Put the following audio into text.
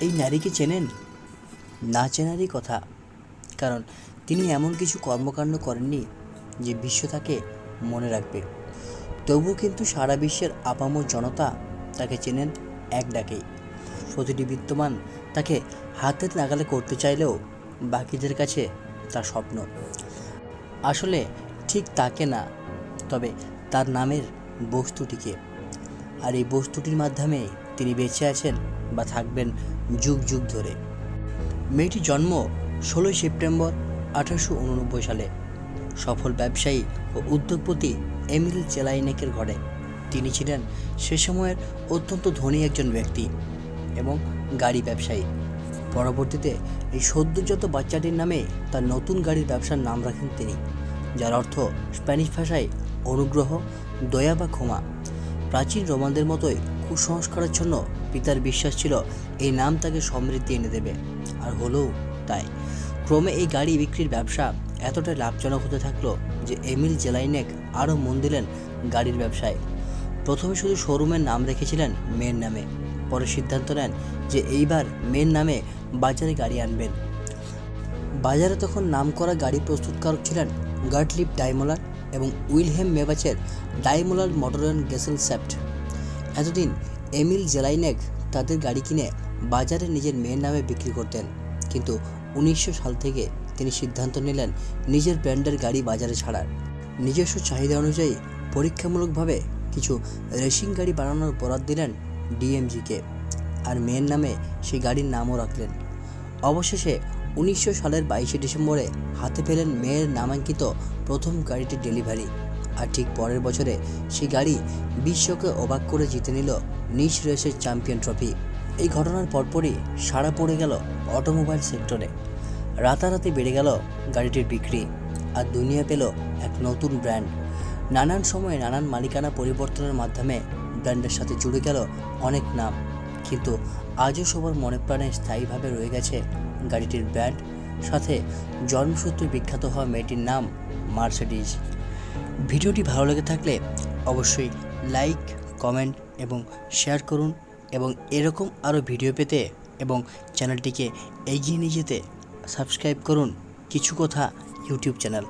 এই নারীকে চেনেন? না চেনারই কথা। কারণ তিনি এমন কিছু কর্মকাণ্ড করেননি যে বিশ্ব তাকে মনে রাখবে। তবুও কিন্তু সারা বিশ্বের আপামর জনতা তাকে চেনেন এক ডাকেই। প্রতিটি বিদ্যমান তাকে হাতের নাগালে করতে চাইলেও বাকিদের কাছে তার স্বপ্ন। আসলে ঠিক তাকে না, তবে তার নামের বস্তুটিকে। আর এই বস্তুটির মাধ্যমে তিনি বেঁচে আছেন বা থাকবেন যুগ যুগ ধরে। মেয়েটির জন্ম ষোলোই সেপ্টেম্বর আঠারোশো উননব্বই সালে। সফল ব্যবসায়ী ও উদ্যোগপতি এমিল চেলাইনেকের ঘরে। তিনি ছিলেন সে সময়ের অত্যন্ত ধনী একজন ব্যক্তি এবং গাড়ি ব্যবসায়ী। পরবর্তীতে এই সদ্যজাত বাচ্চাটির নামে তার নতুন গাড়ির ব্যবসার নাম রাখেন তিনি, যার অর্থ স্প্যানিশ ভাষায় অনুগ্রহ, দয়া বা ক্ষমা। প্রাচীন রোমানদের মতোই কুসংস্কারের জন্য পিতার বিশ্বাস ছিল এই নাম তাকে সমৃদ্ধি এনে দেবে। আর হলেও তাই। ক্রমে এই গাড়ি বিক্রির ব্যবসা এতটাই লাভজনক হতে থাকল যে এমিল জেলাইনেক আরও মন দিলেন গাড়ির ব্যবসায়। প্রথমে শুধু শোরুমের নাম রেখেছিলেন মেয়ের নামে। পরে সিদ্ধান্ত নেন যে এইবার মেয়ের নামে বাজারে গাড়ি আনবেন। বাজারে তখন নাম করা গাড়ি প্রস্তুতকারক ছিলেন গার্টলিপ ডাইমোলার এবং উইলহেম মেবাচের ডাইমোলার মোটরন গেসেল সেপ্ট। এতদিন এমিল জেলাইনেক তাদের গাড়ি কিনে বাজারে নিজের মেয়ের নামে বিক্রি করতেন। কিন্তু উনিশশো সাল থেকে তিনি সিদ্ধান্ত নিলেন নিজের ব্র্যান্ডের গাড়ি বাজারে ছাড়ার। নিজস্ব চাহিদা অনুযায়ী পরীক্ষামূলকভাবে কিছু রেসিং গাড়ি বানানোর বরাদ দিলেন ডিএমজিকে আর মেয়ের নামে সেই গাড়ির নামও রাখলেন। অবশেষে উনিশশো সালের বাইশে ডিসেম্বরে হাতে পেলেন মেয়ের নামাঙ্কিত প্রথম গাড়িটির ডেলিভারি। আর ঠিক পরের বছরে সেই গাড়ি বিশ্বকে অবাক করে জিতে নিল নিশ রেসের চ্যাম্পিয়ন ট্রফি। এই ঘটনার পরপরই সাড়া পড়ে গেল অটোমোবাইল সেক্টরে। রাতারাতি বেড়ে গেল গাড়িটির বিক্রি আর দুনিয়া পেল এক নতুন ব্র্যান্ড। নানান সময়ে নানান মালিকানা পরিবর্তনের মাধ্যমে ব্র্যান্ডের সাথে জুড়ে গেল অনেক নাম। কিন্তু আজও সবার মনে প্রাণে স্থায়ীভাবে রয়ে গেছে গাড়িটির ব্র্যান্ড। সাথে জন্মসূত্রে বিখ্যাত হওয়া মেয়েটির নাম মার্সিডিজ। ভিডিওটি ভালো লেগে থাকলে অবশ্যই লাইক, কমেন্ট এবং শেয়ার করুন এবং এরকম আরও ভিডিও পেতে এবং চ্যানেলটিকে এগিয়ে নিয়ে যেতে সাবস্ক্রাইব করুন কিছু কথা ইউটিউব চ্যানেল।